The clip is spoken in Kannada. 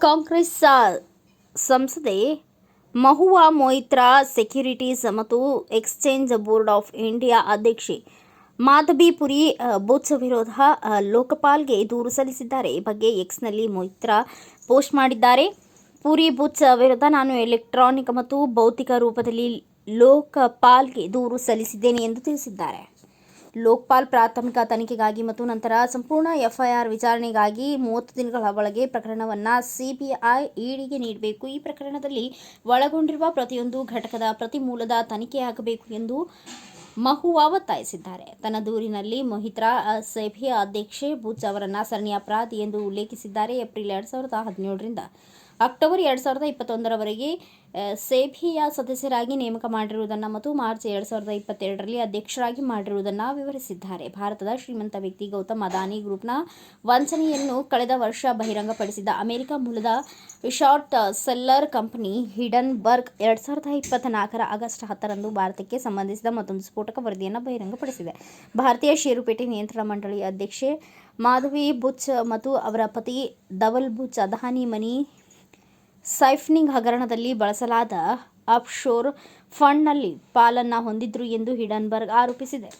ಕಾಂಗ್ರೆಸ್ ಆ, ಸಂಸದೆ ಮಹುವಾ ಮೊಯಿತ್ರಾ ಸೆಕ್ಯೂರಿಟೀಸ್ ಮತ್ತು ಎಕ್ಸ್ಚೇಂಜ್ ಬೋರ್ಡ್ ಆಫ್ ಇಂಡಿಯಾ ಅಧ್ಯಕ್ಷೆ ಮಾಧಬಿ ಪುರಿ ಆ, ಬುಚ್ ವಿರೋಧ ಲೋಕಪಾಲ್ಗೆ ದೂರು ಸಲ್ಲಿಸಿದ್ದಾರೆ. ಈ ಬಗ್ಗೆ ಎಕ್ಸ್ನಲ್ಲಿ ಮೊಯಿತ್ರಾ ಪೋಸ್ಟ್ ಮಾಡಿದ್ದಾರೆ. ಪುರಿ ಬುಚ್ ವಿರುದ್ಧ ನಾನು ಎಲೆಕ್ಟ್ರಾನಿಕ್ ಮತ್ತು ಭೌತಿಕ ರೂಪದಲ್ಲಿ ಲೋಕಪಾಲ್ಗೆ ದೂರು ಸಲ್ಲಿಸಿದ್ದೇನೆ ಎಂದು ತಿಳಿಸಿದ್ದಾರೆ. ಲೋಕ್ಪಾಲ್ ಪ್ರಾಥಮಿಕ ತನಿಖೆಗಾಗಿ ಮತ್ತು ನಂತರ ಸಂಪೂರ್ಣ ಎಫ್ಐಆರ್ ವಿಚಾರಣೆಗಾಗಿ ಮೂವತ್ತು ದಿನಗಳ ಒಳಗೆ ಪ್ರಕರಣವನ್ನು ಸಿಬಿಐ ಇಡಿಗೆ ನೀಡಬೇಕು. ಈ ಪ್ರಕರಣದಲ್ಲಿ ಒಳಗೊಂಡಿರುವ ಪ್ರತಿಯೊಂದು ಘಟಕದ ಪ್ರತಿ ಮೂಲದ ತನಿಖೆಯಾಗಬೇಕು ಎಂದು ಮಹುವಾ ಒತ್ತಾಯಿಸಿದ್ದಾರೆ. ತನ್ನ ದೂರಿನಲ್ಲಿ ಮೊಹಿತ್ರಾ ಸಭೆಯ ಅಧ್ಯಕ್ಷೆ ಬುಚ್ ಅವರನ್ನು ಸರಣಿ ಅಪರಾಧಿ ಎಂದು ಉಲ್ಲೇಖಿಸಿದ್ದಾರೆ. ಏಪ್ರಿಲ್ ಎರಡು ಸಾವಿರದ ಹದಿನೇಳರಿಂದ ಅಕ್ಟೋಬರ್ ಎರಡು ಸಾವಿರದ ಇಪ್ಪತ್ತೊಂದರವರೆಗೆ ಸೇಬಿಯ ಸದಸ್ಯರಾಗಿ ನೇಮಕ ಮಾಡಿರುವುದನ್ನು ಮತ್ತು ಮಾರ್ಚ್ ಎರಡು ಸಾವಿರದ ಇಪ್ಪತ್ತೆರಡರಲ್ಲಿ ಅಧ್ಯಕ್ಷರಾಗಿ ಮಾಡಿರುವುದನ್ನು ವಿವರಿಸಿದ್ದಾರೆ. ಭಾರತದ ಶ್ರೀಮಂತ ವ್ಯಕ್ತಿ ಗೌತಮ್ ಅದಾನಿ ಗ್ರೂಪ್ನ ವಂಚನೆಯನ್ನು ಕಳೆದ ವರ್ಷ ಬಹಿರಂಗಪಡಿಸಿದ್ದ ಅಮೆರಿಕ ಮೂಲದ short seller company Hindenburg ಎರಡು ಸಾವಿರದ ಇಪ್ಪತ್ತನಾಲ್ಕರ ಆಗಸ್ಟ್ ಹತ್ತರಂದು ಭಾರತಕ್ಕೆ ಸಂಬಂಧಿಸಿದ ಮತ್ತೊಂದು ಸ್ಫೋಟಕ ವರದಿಯನ್ನು ಬಹಿರಂಗಪಡಿಸಿದೆ. ಭಾರತೀಯ ಷೇರುಪೇಟೆ ನಿಯಂತ್ರಣ ಮಂಡಳಿ ಅಧ್ಯಕ್ಷೆ ಮಾಧವಿ ಬುಚ್ ಮತ್ತು ಅವರ ಪತಿ ಧವಲ್ ಬುಚ್, ಅದಾನಿ ಮನಿ ಸೈಫ್ನಿಂಗ್ ಹಗರಣದಲ್ಲಿ ಬಳಸಲಾದ ಆಫ್ಶೋರ್ ಫಂಡ್ನಲ್ಲಿ ಪಾಲನ್ನ ಹೊಂದಿದ್ರು ಎಂದು ಹಿಡನ್ಬರ್ಗ್ ಆರೋಪಿಸಿದೆ.